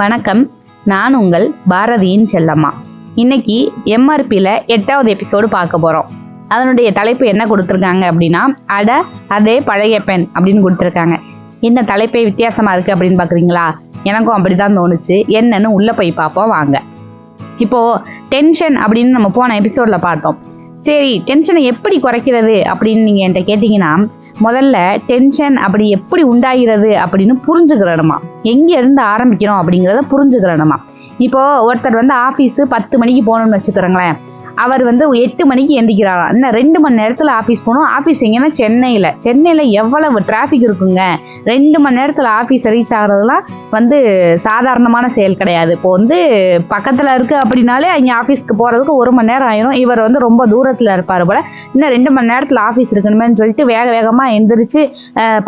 வணக்கம். நான் உங்கள் பாரதியின் செல்லம்மா. இன்னைக்கு எம்ஆர்பியில் எட்டாவது எபிசோடு பார்க்க போகிறோம் அதனுடைய தலைப்பு என்ன கொடுத்துருக்காங்க அப்படின்னா அட அதே பழைய பெண் அப்படின்னு கொடுத்துருக்காங்க. என்ன தலைப்பே வித்தியாசமாக இருக்குது அப்படின்னு பார்க்குறீங்களா? எனக்கும் அப்படி தான் தோணுச்சு. என்னன்னு உள்ளே போய் பார்ப்போம் வாங்க. இப்போது டென்ஷன் அப்படின்னு நம்ம போன எபிசோடில் பார்த்தோம். சரி டென்ஷனை எப்படி குறைக்கிறது அப்படின்னு நீங்கள் என்கிட்ட கேட்டிங்கன்னா முதல்ல டென்ஷன் அப்படி எப்படி உண்டாகிறது அப்படின்னு புரிஞ்சுக்கிறணுமா? எங்கேருந்து ஆரம்பிக்கிறோம் அப்படிங்கிறத புரிஞ்சுக்கிறணுமா? இப்போ ஒருத்தர் வந்து ஆஃபீஸு பத்து மணிக்கு போகணும்னு வச்சுக்கிறோங்களேன் அவர் வந்து எட்டு மணிக்கு எந்திக்கிறாராம் இன்னும் ரெண்டு மணி நேரத்தில் ஆஃபீஸ் போகணும்? ஆஃபீஸ் எங்கன்னா சென்னையில். சென்னையில் எவ்வளவு டிராஃபிக் இருக்குங்க? ரெண்டு மணி நேரத்தில் ஆஃபீஸ் ரீச் ஆகிறதுலாம் வந்து சாதாரணமான செயல் கிடையாது. இப்போ வந்து பக்கத்தில் இருக்குது அப்படின்னாலே இங்கே ஆஃபீஸ்க்கு போகிறதுக்கு ஒரு மணி நேரம் ஆயிரும். இவர் வந்து ரொம்ப தூரத்தில் இருப்பார் போல். இன்னும் ரெண்டு மணி நேரத்தில் ஆஃபீஸ் இருக்கணுமேன்னு சொல்லிட்டு வேக வேகமாக எந்திரிச்சு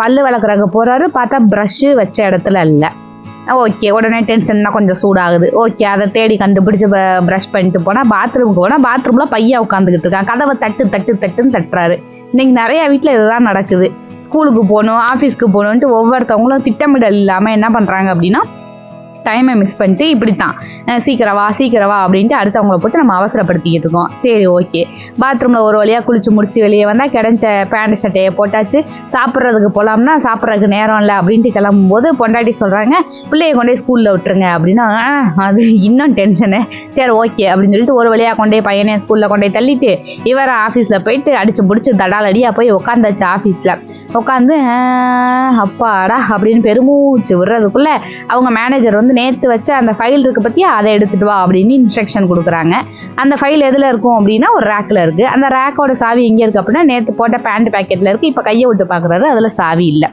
பல்லு விளக்குறதுக்கு போகிறாரு பார்த்தா ப்ரஷ்ஷு வச்ச இடத்துல இல்லை. ஓகே உடனே டென்ஷன்னா கொஞ்சம் சூடாகுது. ஓகே அதை தேடி கண்டுபிடிச்சி ப்ரஷ் பண்ணிட்டு போனால் பாத்ரூமுக்கு போனால் பாத்ரூமில் பையன் உட்காந்துக்கிட்டு இருக்கான். கதவை தட்டு தட்டு தட்டுன்னு தட்டுறாரு. இன்றைக்கி நிறையா வீட்டில் இதுதான் நடக்குது. ஸ்கூலுக்கு போகணும் ஆஃபீஸ்க்கு போகணுன்ட்டு ஒவ்வொருத்தவங்களும் திட்டமிடல் இல்லாமல் என்ன பண்ணுறாங்க அப்படின்னா டைமை மிஸ் பண்ணிட்டு இப்படி தான் சீக்கிரம் வா சீக்கிரம் வா அப்படின்ட்டு அடுத்தவங்கள போட்டு நம்ம அவசரப்படுத்திக்கிட்டு இருக்கோம். சரி ஓகே பாத்ரூமில் ஒரு வழியாக குளிச்சு முடிச்சு வெளியே வந்தால் கிடைச்ச பேண்ட் சட்டையை போட்டாச்சு. சாப்பிட்றதுக்கு போகலாம்னா சாப்பிட்றதுக்கு நேரம் இல்லை அப்படின்ட்டு கிளம்பும்போது பொண்டாட்டி சொல்கிறாங்க பிள்ளைய கொண்டே ஸ்கூலில் விட்டுருங்க அப்படின்னா அது இன்னும் டென்ஷனு சரி ஓகே அப்படின்னு சொல்லிட்டு ஒரு வழியாக கொண்டே பையனே ஸ்கூலில் கொண்டே தள்ளிட்டு இவரை ஆஃபீஸில் போயிட்டு அடிச்சு பிடிச்சி தடாலடியாக போய் உட்காந்தாச்சு ஆஃபீஸில் உட்காந்து அப்பாடா அப்படின்னு பெருமூச்சு விடுறதுக்குள்ள அவங்க மேனேஜர் வந்து நேற்று வச்ச அந்த ஃபைல் இருக்கு பற்றியா அதை எடுத்துட்டு வா அப்படின்னு இன்ஸ்ட்ரக்ஷன் கொடுக்குறாங்க. அந்த ஃபைல் எதில் இருக்கும் அப்படின்னா ஒரு ரேக்கில் இருக்குது அந்த ரேக்கோட சாவி எங்கே இருக்குது அப்படின்னா நேற்று போட்ட பேண்ட் பேக்கெட்டில் இருக்குது இப்போ கையை விட்டு பார்க்குறாரு அதில் சாவி இல்லை.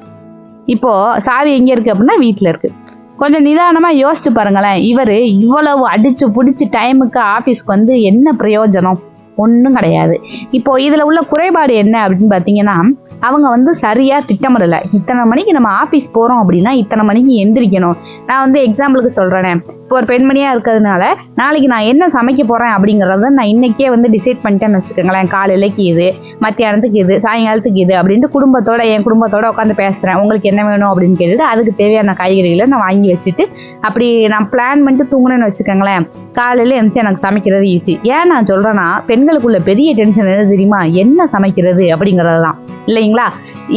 இப்போது சாவி எங்கே இருக்குது அப்படின்னா வீட்டில் இருக்குது கொஞ்சம் நிதானமாக யோசிச்சு பாருங்களேன். இவர் இவ்வளவு அடித்து பிடிச்சி டைமுக்கு ஆஃபீஸ்க்கு வந்து என்ன பிரயோஜனம்? ஒன்றும் கிடையாது. இப்போ இதில் உள்ள குறைபாடு என்ன அப்படின்னு பார்த்தீங்கன்னா அவங்க வந்து சரியாக திட்டமிடலை. இத்தனை மணிக்கு நம்ம ஆஃபீஸ் போகிறோம் அப்படின்னா இத்தனை மணிக்கு எந்திரிக்கணும். நான் வந்து எக்ஸாம்பிளுக்கு சொல்கிறேனே இப்போ ஒரு பெண்மணியாக இருக்கிறதுனால நாளைக்கு நான் என்ன சமைக்க போகிறேன் அப்படிங்கிறத நான் இன்றைக்கே வந்து டிசைட் பண்ணிட்டேன்னு வச்சுக்கோங்களேன். காலையிலக்கு இது மத்தியானத்துக்கு இது சாயங்காலத்துக்கு இது அப்படின்ட்டு குடும்பத்தோட என் குடும்பத்தோட உட்காந்து பேசுகிறேன் உங்களுக்கு என்ன வேணும் அப்படின்னு கேட்டுட்டு அதுக்கு தேவையான காய்கறிகளை நான் வாங்கி வச்சுட்டு அப்படி நான் பிளான் பண்ணிட்டு தூங்கினேன்னு வச்சுக்கோங்களேன். காலையில் எந்திரிச்சு எனக்கு சமைக்கிறது ஈஸி ஏன் நான் சொல்கிறேன்னா பெண்களுக்குள்ள பெரிய டென்ஷன் என்ன தெரியுமா? என்ன சமைக்கிறது அப்படிங்கிறது தான் இல்லைங்களா?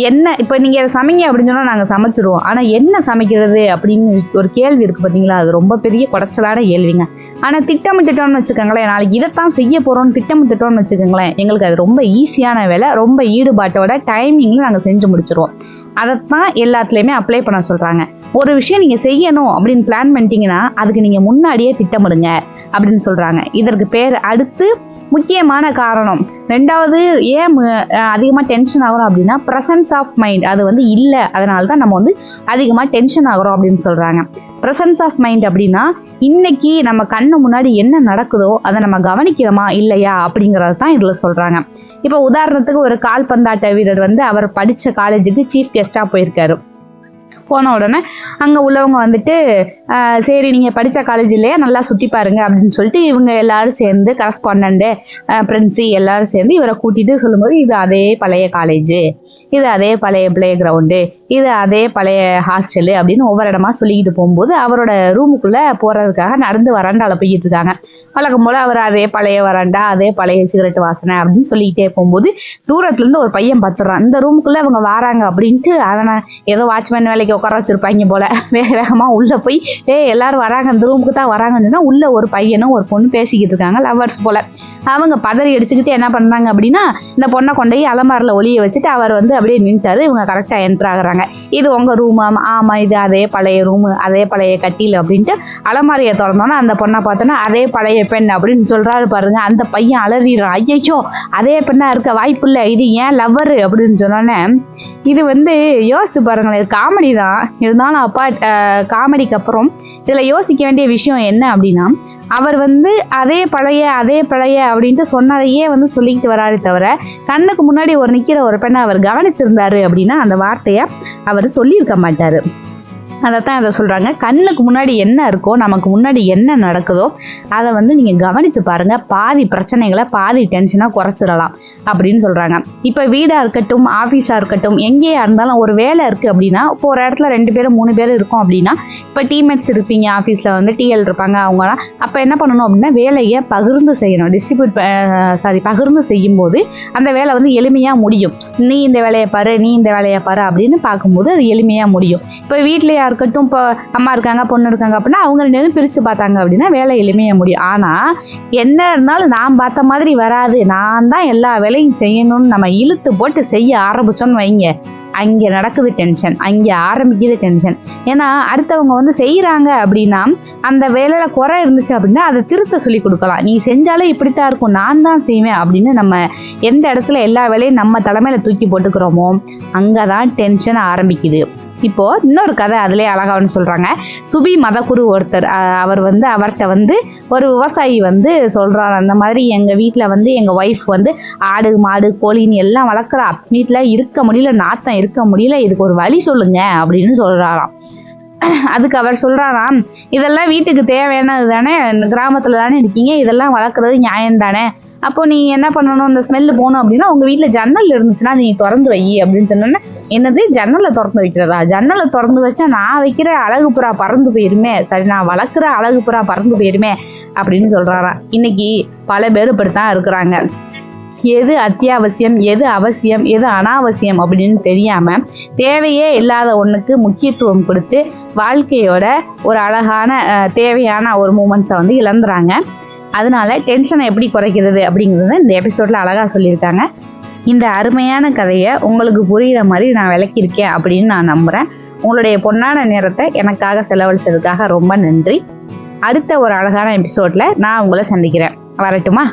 என்ன இப்போ நீங்கள் அதை சமைங்க அப்படின்னு சொன்னால் நாங்கள் சமைச்சிருவோம். ஆனால் என்ன சமைக்கிறது அப்படின்னு ஒரு கேள்வி இருக்குது பார்த்தீங்களா அது ரொம்ப பெரிய குடைச்சலான கேள்விங்க. ஆனால் திட்டமிட்டுட்டோம்னு வச்சுக்கோங்களேன் நாளைக்கு இதைத்தான் செய்ய போகிறோம்னு திட்டமிட்டுட்டோம்னு வச்சுக்கோங்களேன் எங்களுக்கு அது ரொம்ப ஈஸியான வேலை ரொம்ப ஈடுபாட்டோட டைமிங்கில் நாங்கள் செஞ்சு முடிச்சிருவோம். அதைத்தான் எல்லாத்துலேயுமே அப்ளை பண்ண சொல்கிறாங்க ஒரு விஷயம் நீங்கள் செய்யணும் அப்படின்னு பிளான் பண்ணிட்டீங்கன்னா அதுக்கு நீங்கள் முன்னாடியே திட்டமிடுங்க அப்படின்னு சொல்கிறாங்க இதற்கு பேர் அடுத்து முக்கியமான காரணம். ரெண்டாவது ஏன் அதிகமாக டென்ஷன் ஆகிறோம் அப்படின்னா ப்ரெசன்ஸ் ஆஃப் மைண்ட் அது வந்து இல்லை. அதனால தான் நம்ம வந்து அதிகமாக டென்ஷன் ஆகிறோம் அப்படின்னு சொல்கிறாங்க ப்ரெசன்ஸ் ஆஃப் மைண்ட் அப்படின்னா இன்னைக்கு நம்ம கண்ணு முன்னாடி என்ன நடக்குதோ அதை நம்ம கவனிக்கிறோமா இல்லையா அப்படிங்கிறது தான் இதில் சொல்கிறாங்க இப்போ உதாரணத்துக்கு ஒரு கால்பந்தாட்ட வீரர் வந்து அவர் படித்த காலேஜுக்கு சீஃப் கெஸ்ட்டாக போயிருக்காரு. போன உடனே அங்கே உள்ளவங்க வந்துட்டு சரி நீங்கள் படித்த காலேஜ் இல்லையா? நல்லா சுற்றி பாருங்க அப்படின்னு சொல்லிட்டு இவங்க எல்லாரும் சேர்ந்து கரஸ்பாண்டண்ட்டு ஃப்ரெண்ட்ஸு எல்லாரும் சேர்ந்து இவரை கூட்டிகிட்டு சொல்லும்போது இது அதே பழைய காலேஜு இது அதே பழைய பிளே கிரவுண்டு இது அதே பழைய ஹாஸ்டலு அப்படின்னு ஒவ்வொரு இடமா சொல்லிக்கிட்டு போகும்போது அவரோட ரூமுக்குள்ளே போகிறதுக்காக நடந்து வராண்டால போய்கிட்டு இருக்காங்க. வழக்கம் போல் அவர் அதே பழைய வராண்டா அதே பழைய சிகரெட் வாசனை அப்படின்னு சொல்லிக்கிட்டே போகும்போது தூரத்துலேருந்து ஒரு பையன் பார்த்துடுறான் இந்த ரூமுக்குள்ளே அவங்க வராங்க அப்படின்ட்டு அவனை ஏதோ வாட்ச்மேன் வேலைக்கு உட்கார வச்சுருப்பாங்க போல. வேக வேகமாக உள்ளே போய் ஏய் எல்லாரும் வராங்க இந்த ரூமுக்கு தான் வராங்கன்னு சொன்னால் உள்ளே ஒரு பையனும் ஒரு பொண்ணு பேசிக்கிட்டு இருக்காங்க லவ்வர்ஸ் போல். அவங்க பதறி அடிச்சுக்கிட்டு என்ன பண்ணுறாங்க அப்படின்னா இந்த பொண்ணை கொண்டு போய் அலமாரில் ஒளிய வச்சுட்டு அவர் வந்து அப்படியே நின்றுட்டாரு இவங்க கரெக்டாக என்ட்ரு ஆகுறாங்க. இது உங்கள் ரூம் ஆமாம் இது அதே பழைய ரூமு அதே பழைய கட்டியில் அப்படின்ட்டு அலமாரியை திறந்தோன்னா அந்த பொண்ணை பார்த்தோன்னா அதே பழைய பெண் அப்படின்னு சொல்கிறாரு பாருங்க. அந்த பையன் அலறிடுறான். ஐயோ அதே பெண்ணாக இருக்க வாய்ப்பு இல்லை இது ஏன் லவ்வரு அப்படின்னு சொன்னோன்னே இது வந்து யோசிச்சு பாருங்களேன். இது காமெடி தான். இருந்தாலும் அப்பா காமெடிக்கு அப்புறம் இதில் யோசிக்க வேண்டிய விஷயம் என்ன அப்படின்னா அவர் வந்து அதே பழைய அதே பழைய அப்படின்ட்டு சொன்னதையே வந்து சொல்லிக்கிட்டு வராரு தவிர கண்ணுக்கு முன்னாடி ஒரு நிற்கிற ஒரு பெண்ணை அவர் கவனிச்சிருந்தாரு அப்படின்னா அந்த வார்த்தையை அவர் சொல்லியிருக்க மாட்டார். அதை தான் இதை சொல்கிறாங்க கண்ணுக்கு முன்னாடி என்ன இருக்கோ நமக்கு முன்னாடி என்ன நடக்குதோ அதை வந்து நீங்கள் கவனித்து பாருங்கள் பாதி பிரச்சனைகளை பாதி டென்ஷனாக குறைச்சிடலாம் அப்படின்னு சொல்கிறாங்க இப்போ வீடாக இருக்கட்டும் ஆஃபீஸாக இருக்கட்டும் எங்கேயா இருந்தாலும் ஒரு வேலை இருக்குது அப்படின்னா இப்போ ஒரு இடத்துல ரெண்டு பேரும் மூணு பேர் இருக்கோம் அப்படின்னா இப்போ டீம்மேட்ஸ் இருப்பீங்க ஆஃபீஸில் வந்து டிஎல் இருப்பாங்க அவங்களாம் அப்போ என்ன பண்ணணும் அப்படின்னா வேலையை பகிர்ந்து செய்யணும். டிஸ்ட்ரிபியூட் சாரி பகிர்ந்து செய்யும்போது அந்த வேலை வந்து எளிமையாக முடியும். நீ இந்த வேலையை பாரு நீ இந்த வேலையை பாரு அப்படின்னு பார்க்கும்போது அது எளிமையாக முடியும். இப்போ வீட்லேயே இருக்கட்டும். இப்போ அம்மா இருக்காங்க பொண்ணு இருக்காங்க அப்படின்னா அவங்க ரெண்டு பேரும் பிரித்து பார்த்தாங்க அப்படின்னா வேலை எளிமையாக முடியும். ஆனால் என்ன இருந்தாலும் நான் பார்த்த மாதிரி வராது. நான் தான் எல்லா வேலையும் செய்யணும்னு நம்ம இழுத்து போட்டு செய்ய ஆரம்பித்தோன்னு வைங்க. அங்கே நடக்குது டென்ஷன் அங்கே ஆரம்பிக்குது டென்ஷன் ஏன்னா அடுத்தவங்க வந்து செய்கிறாங்க அப்படின்னா அந்த வேலையில் குறை இருந்துச்சு அப்படின்னா அதை திருத்த சொல்லி கொடுக்கலாம். நீ செஞ்சாலே இப்படித்தான் இருக்கும். நான் தான் செய்வேன் அப்படின்னு நம்ம எந்த இடத்துல எல்லா வேலையும் நம்ம தலைமையில் தூக்கி போட்டுக்கிறோமோ அங்கே தான் டென்ஷன் ஆரம்பிக்குது. இப்போ இன்னொரு கதை அதுலேயே அழகான்னு சொல்கிறாங்க சுபி மதகுரு ஒருத்தர் அவர் வந்து அவர்கிட்ட வந்து ஒரு விவசாயி வந்து சொல்கிறார் அந்த மாதிரி எங்கள் வீட்டில் வந்து எங்கள் ஒய்ஃப் வந்து ஆடு மாடு கோழின்னு எல்லாம் வளர்க்குறா. வீட்டில் இருக்க முடியல நாத்தம் இருக்க முடியல இதுக்கு ஒரு வழி சொல்லுங்க அப்படின்னு சொல்கிறாராம் அதுக்கு அவர் சொல்கிறாராம் இதெல்லாம் வீட்டுக்கு தேவையானது தானே? கிராமத்தில் தானே இருக்கீங்க இதெல்லாம் வளர்க்குறது நியாயம் தானே அப்போ நீ என்ன பண்ணணும்? அந்த ஸ்மெல்லு போகணும் அப்படின்னா உங்கள் வீட்டில் ஜன்னல் இருந்துச்சுன்னா நீ திறந்து வை அப்படின்னு சொன்னோன்னே என்னது? ஜன்னலை திறந்து வைக்கிறதா? ஜன்னலை திறந்து வச்சா நான் வைக்கிற அழகு புறா பறந்து போயிருமே. சரி நான் வளர்க்குற அழகு புறா பறந்து போயிருமே அப்படின்னு சொல்கிறாராம் இன்னைக்கு பல பேர் இப்படித்தான் இருக்கிறாங்க. எது அத்தியாவசியம்? எது அவசியம்? எது அனாவசியம்? அப்படின்னு தெரியாமல் தேவையே இல்லாத ஒன்றுக்கு முக்கியத்துவம் கொடுத்து வாழ்க்கையோட ஒரு அழகான தேவையான ஒரு மூமெண்ட்ஸை வந்து இழந்துறாங்க. அதனால டென்ஷனை எப்படி குறைக்கிறது அப்படிங்கிறத இந்த எபிசோடில் அழகாக சொல்லியிருக்காங்க. இந்த அருமையான கதையை உங்களுக்கு புரிகிற மாதிரி நான் விளக்கியிருக்கேன் அப்படின்னு நான் நம்புகிறேன் உங்களுடைய பொன்னான நேரத்தை எனக்காக செலவழிச்சதுக்காக ரொம்ப நன்றி. அடுத்த ஒரு அழகான எபிசோடில் நான் உங்களை சந்திக்கிறேன். வரட்டுமா?